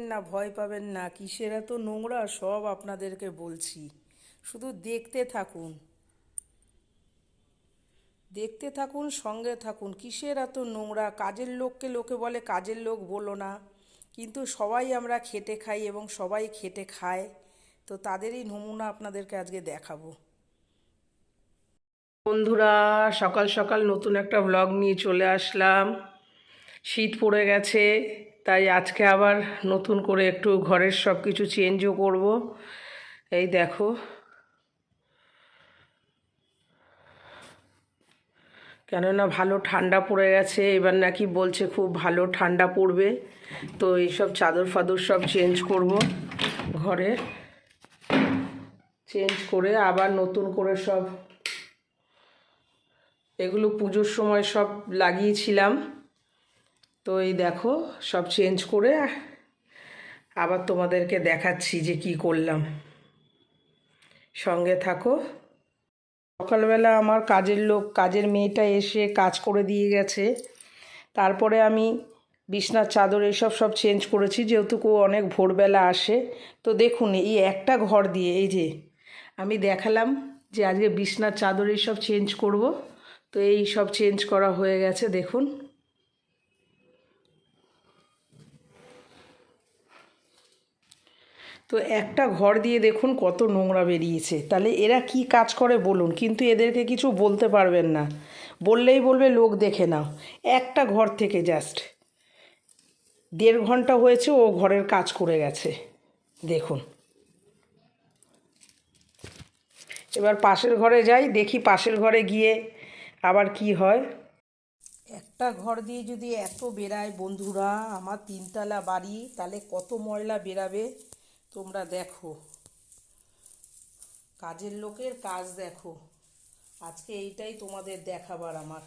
না ভয় পাবেন না, কিসের এত নোংরা সব আপনাদেরকে বলছি। শুধু দেখতে থাকুন। দেখতে থাকুন, সঙ্গে থাকুন। কিসের এত নোংরা? কাজের লোককে লোকে বলে, কাজের লোক বলো না। কিন্তু সবাই আমরা খেটে খাই এবং সবাই খেটে খায়। তো তাদেরই নমুনা আপনাদেরকে আজকে দেখাবো। বন্ধুরা, সকাল সকাল নতুন একটা ব্লগ নিয়ে চলে আসলাম। শীত পড়ে গেছে। তাই আজকে আবার নতুন করে একটু ঘরের সব কিছু চেঞ্জও করব। এই দেখো। কেননা ভালো ঠান্ডা পড়ে গেছে, এবার নাকি বলছে খুব ভালো ঠান্ডা পড়বে। তো এইসব চাদর ফাদর সব চেঞ্জ করব ঘরে। চেঞ্জ করে আবার নতুন করে সব, এগুলো পুজোর সময় সব লাগিয়েছিলাম। তো এই দেখো, সব চেঞ্জ করে আবার তোমাদেরকে দেখাচ্ছি যে কি করলাম। সঙ্গে থাকো। সকালবেলা আমার কাজের লোক, কাজের মেয়েটা এসে কাজ করে দিয়ে গেছে। তারপরে আমি বিছনার চাদর এইসব সব চেঞ্জ করেছি, যেহেতু কেউ অনেক ভোরবেলা আসে। তো দেখুন, এই একটা ঘর দিয়ে, এই যে আমি দেখালাম যে আজকে বিছনার চাদর এইসব চেঞ্জ করব। তো এই সব চেঞ্জ করা হয়ে গেছে, দেখুন। তো একটা ঘর দিয়ে দেখুন কত নোংরা বেরিয়েছে। তাহলে এরা কি কাজ করে বলুন? কিন্তু এদেরকে কিছু বলতে পারবেন না। বললেই বলবে, লোক দেখে নাও। একটা ঘর থেকে জাস্ট দেড় ঘণ্টা হয়েছে, ও ঘরের কাজ করে গেছে। দেখুন। এবার পাশের ঘরে যাই, দেখি পাশের ঘরে গিয়ে আবার কি হয়। একটা ঘর দিয়ে যদি এত বেরায় বন্ধুরা, আমার তিনতলা বাড়ি, তাহলে কত ময়লা বেরাবে? তোমরা দেখো। কাজের লোকের কাজ দেখো। আজকে এইটাই তোমাদের দেখাবার আমার।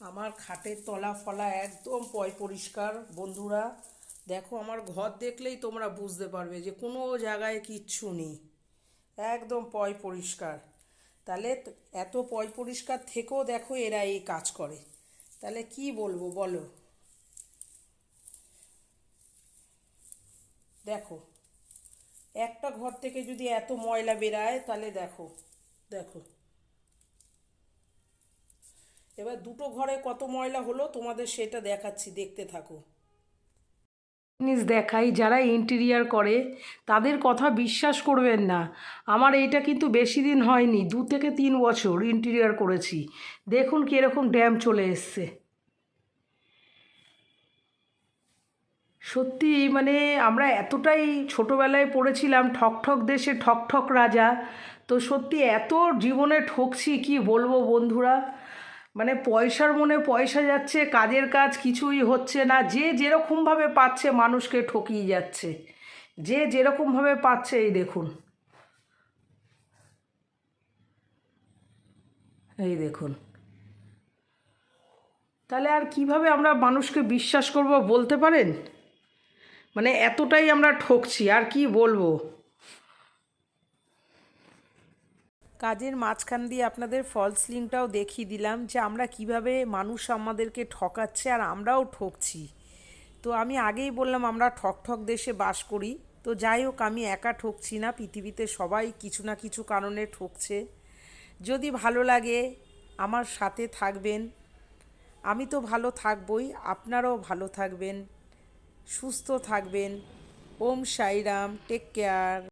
আমার খাটের তলা ফলা একদম পয় পরিষ্কার, বন্ধুরা। দেখো, আমার ঘর দেখলেই তোমরা বুঝতে পারবে যে কোনো জায়গায় কিচ্ছু নেই। একদম পয় পরিষ্কার। তাহলে এত পয় পরিষ্কার থেকেও দেখো এরা এই কাজ করে। তাহলে কি বলব বলো? দেখো, একটা ঘর থেকে যদি এত ময়লা বেরায়, তাহলে দেখো দেখো। এবার দুটো ঘরে কত ময়লা হলো, তোমাদের সেটা দেখাচ্ছি, দেখতে থাকো। জিনিস দেখাই, যারা ইন্টেরিয়ার করে, তাদের কথা বিশ্বাস করবেন না। আমার এইটা কিন্তু বেশি দিন হয়নি, দু থেকে তিন বছর ইন্টেরিয়ার করেছি। দেখুন কীরকম ড্যাম চলে এসছে। সত্যি মানে আমরা এতটাই ছোটোবেলায় পড়েছিলাম, ঠক ঠক দেশে ঠক ঠক রাজা। তো সত্যি এত জীবনে ঠকছি, কি বলব বন্ধুরা? মানে পয়সার মনে পয়সা যাচ্ছে, কাজের কাজ কিছুই হচ্ছে না। যে যেরকমভাবে পাচ্ছে, মানুষকে ঠকিয়ে যাচ্ছে। যে যেরকমভাবে পাচ্ছে, এই দেখুন। এই দেখুন। তাহলে আর কীভাবে আমরা মানুষকে বিশ্বাস করব বলতে পারেন? মানে এতটাই আমরা ঠকছি, আর কি বলব? কাজের মাঝখান দিয়ে আপনাদের ফলস লিঙ্কটাও দেখিয়ে দিলাম যে আমরা কীভাবে মানুষ আমাদেরকে ঠকাচ্ছে আর আমরাও ঠকছি। তো আমি আগেই বললাম, আমরা ঠক ঠক দেশে বাস করি। তো যাই হোক, আমি একা ঠকছি না, পৃথিবীতে সবাই কিছু না কিছু কারণে ঠকছে। যদি ভালো লাগে, আমার সাথে থাকবেন। আমি তো ভালো থাকবই, আপনারাও ভালো থাকবেন। সুস্থ থাকবেন। ওম সাইরাম টেক কেয়ার